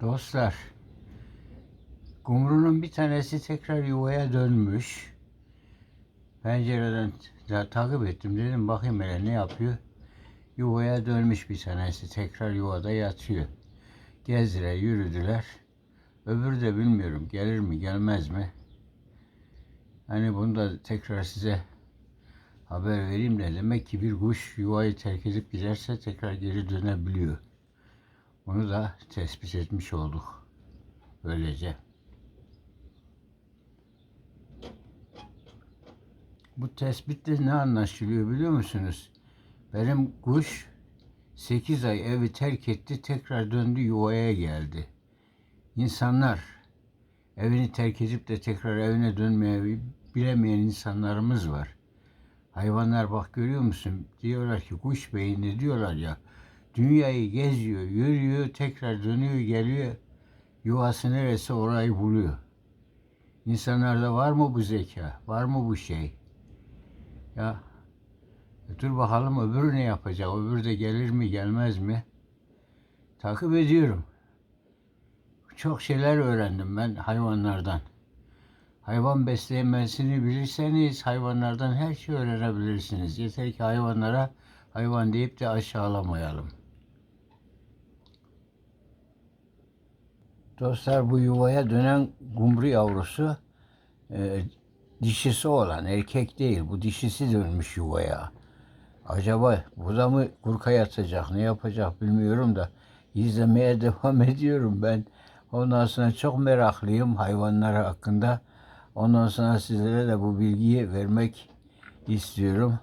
Dostlar, kumrunun bir tanesi tekrar yuvaya dönmüş. Pencereden ta- takip ettim dedim bakayım hele ne yapıyor. Yuvaya dönmüş bir tanesi tekrar yuvada yatıyor. Gezdiler yürüdüler. Öbürü de bilmiyorum gelir mi gelmez mi. Hani bunu da tekrar size haber vereyim de demek ki bir kuş yuvayı terk edip giderse tekrar geri dönebiliyor. Bunu da tespit etmiş olduk. Böylece. Bu tespitle ne anlaşılıyor biliyor musunuz? Benim kuş 8 ay evi terk etti, tekrar döndü yuvaya geldi. İnsanlar evini terk edip de tekrar evine dönmeye bilemeyen insanlarımız var. Hayvanlar bak görüyor musun? Diyorlar ki kuş beyinli diyorlar ya. Dünyayı geziyor, yürüyor, tekrar dönüyor, geliyor. Yuvası neresi orayı buluyor. İnsanlarda var mı bu zeka? Var mı bu şey? Ya e dur bakalım öbürü ne yapacak? Öbürü de gelir mi gelmez mi? Takip ediyorum. Çok şeyler öğrendim ben hayvanlardan. Hayvan beslemesini bilirseniz hayvanlardan her şeyi öğrenebilirsiniz. Yeter ki hayvanlara hayvan deyip de aşağılamayalım. Dostlar bu yuvaya dönen gumru yavrusu e, dişisi olan erkek değil. Bu dişisi dönmüş yuvaya. Acaba bu da mı kurka yatacak ne yapacak bilmiyorum da izlemeye devam ediyorum ben. Ondan sonra çok meraklıyım hayvanlar hakkında. Ondan sonra sizlere de bu bilgiyi vermek istiyorum.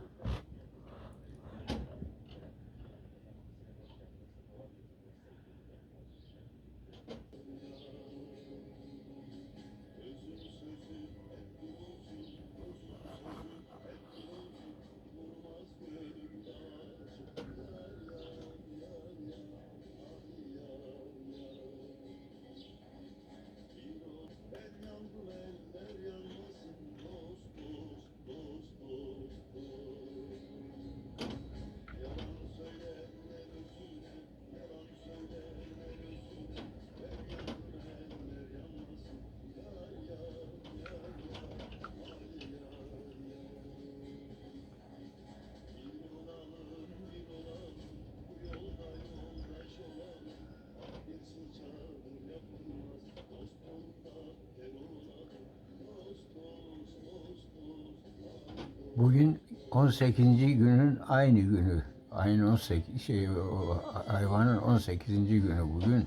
Bugün 18. günün aynı günü. Aynı 18 şey o hayvanın 18. günü bugün.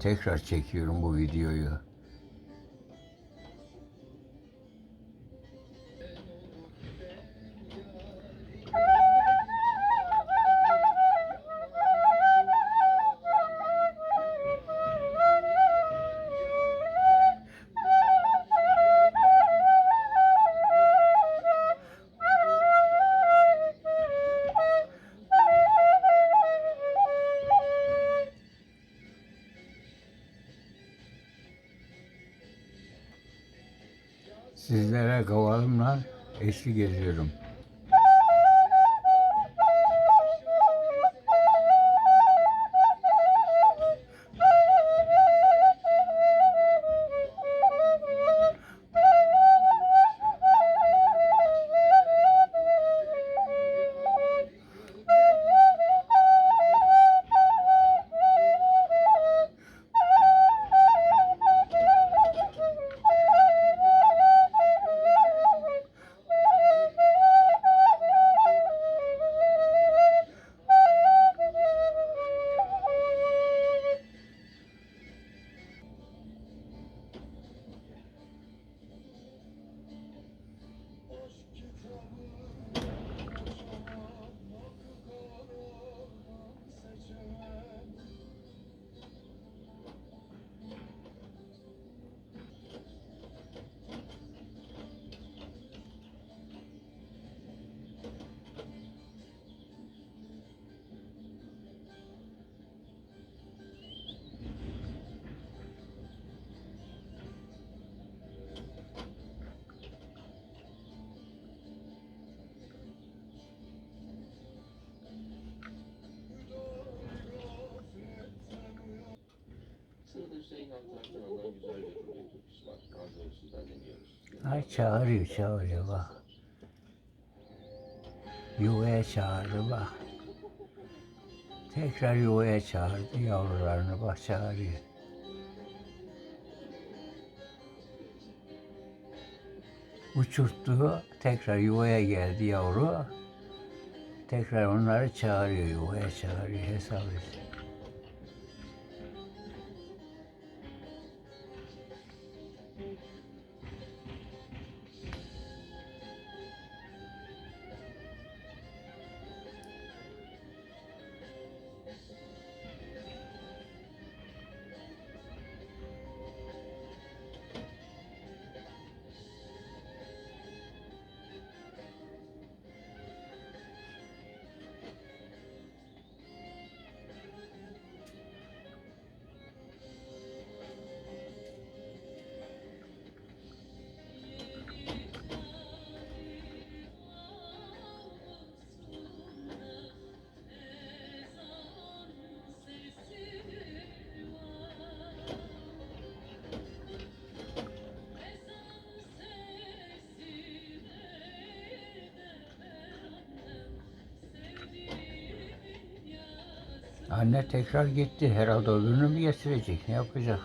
Tekrar çekiyorum bu videoyu. Eşlik ediyorum. Ay çağırıyor çağırıyor bak. Yuvaya çağırdı bak. Tekrar yuvaya çağırdı yavrularını bak çağırıyor. Uçurttu, tekrar yuvaya geldi yavru. Tekrar onları çağırıyor, yuvaya çağırıyor, hesap ediyor. Anne tekrar gitti. Herhalde öbürünü mü getirecek? Ne yapacak?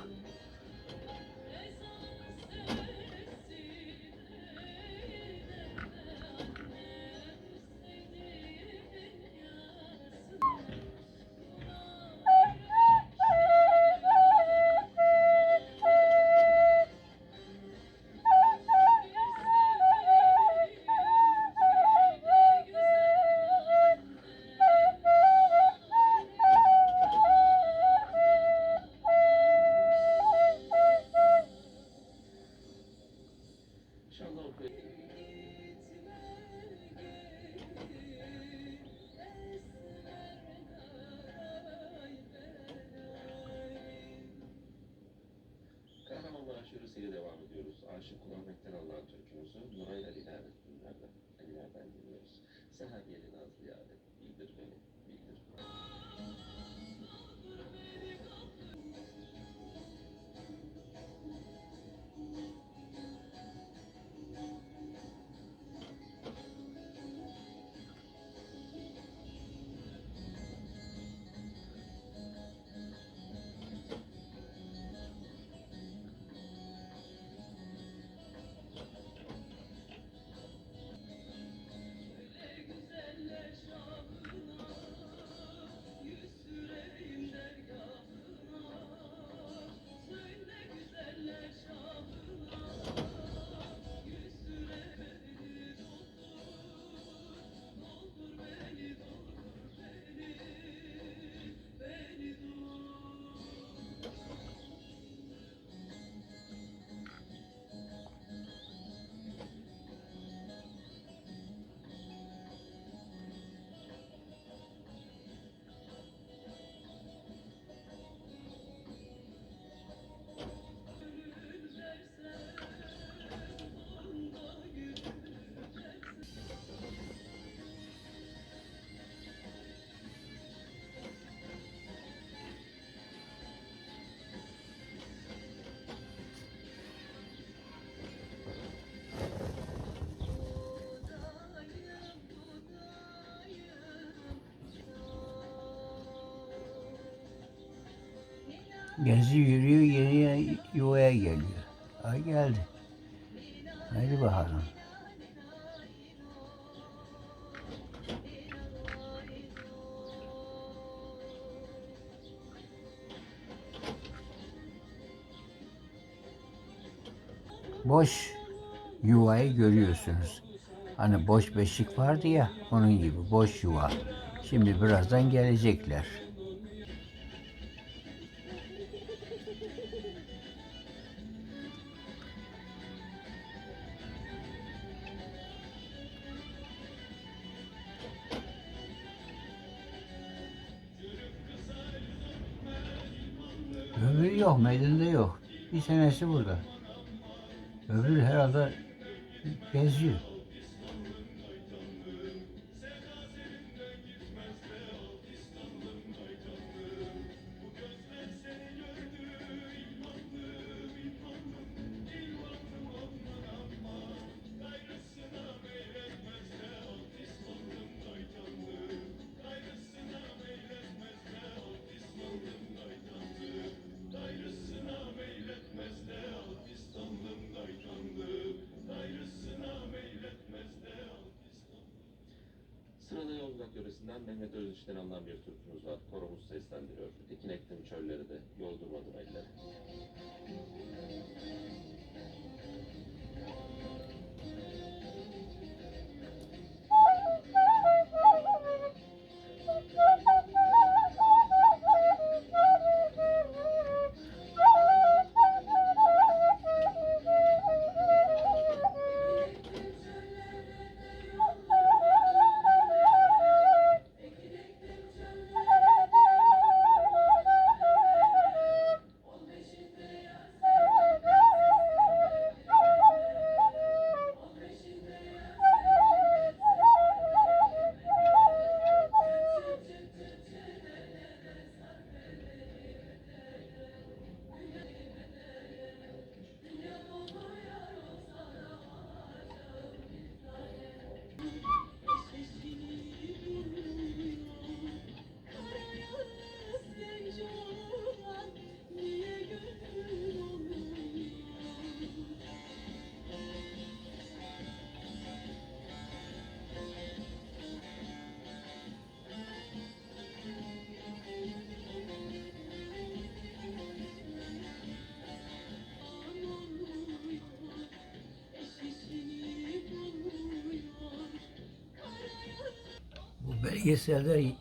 Aşırısıyla devam ediyoruz. Aşık Kulağın Mekten Allah'ın türkümüzü Nurayla Dilavet günlerden, Alilerden dinliyoruz. Sahabiyeli Nazlı Yâre, bildir beni, Gezi yürüyor, yeni yuvaya geliyor. Ay geldi. Hadi bakalım. Boş yuvayı görüyorsunuz. Hani boş beşik vardı ya, onun gibi boş yuva. Şimdi birazdan gelecekler. Yok, meydanda yok. Bir senesi burada. Öbürü herhalde geziyor. Mamak yöresinden Mehmet Öziş'ten alınan bir türkümüz var. Koromuz seslendiriyor. Ekin ektim çölleri de, yoldurmadım elleri. Belgeselde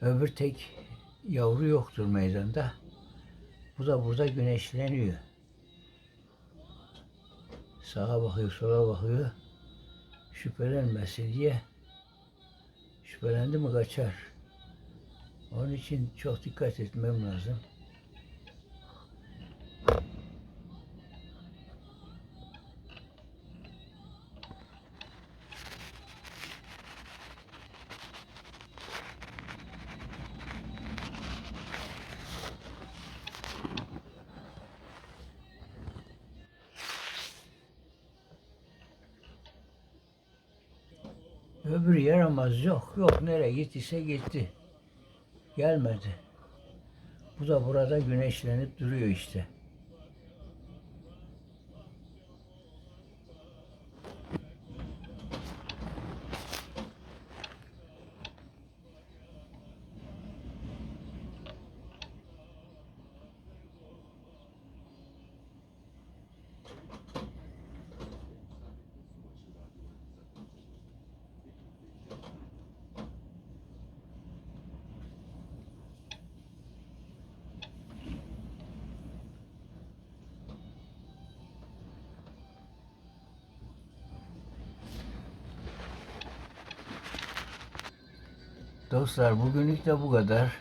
öbür tek yavru yoktur meydanda. Bu da burada güneşleniyor. Sağa bakıyor, sola bakıyor. Şüphelenmesin diye. Şüphelendi mi kaçar. Onun için çok dikkat etmem lazım. Öbürü yaramaz yok. Yok nereye gittiyse gitti. Gelmedi. Bu da burada güneşlenip duruyor işte. Dostlar bugünlük de bu kadar.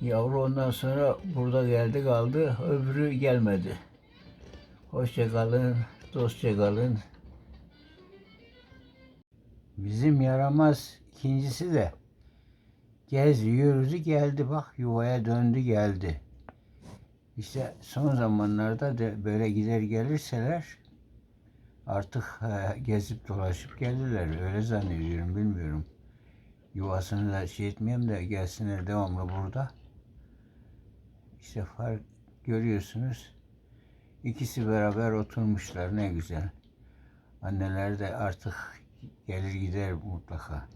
Yavru ondan sonra burada geldi kaldı. Öbürü gelmedi. Hoşça kalın, dostça kalın. Bizim yaramaz ikincisi de gezdi, yürüdü, geldi bak yuvaya döndü geldi. İşte son zamanlarda da böyle gider gelirseler artık gezip dolaşıp gelirler. Öyle zannediyorum, bilmiyorum. Yuvasını da şey etmeyeyim de gelsinler devamlı burada. İşte fark görüyorsunuz. İkisi beraber oturmuşlar ne güzel. Anneler de artık gelir gider mutlaka.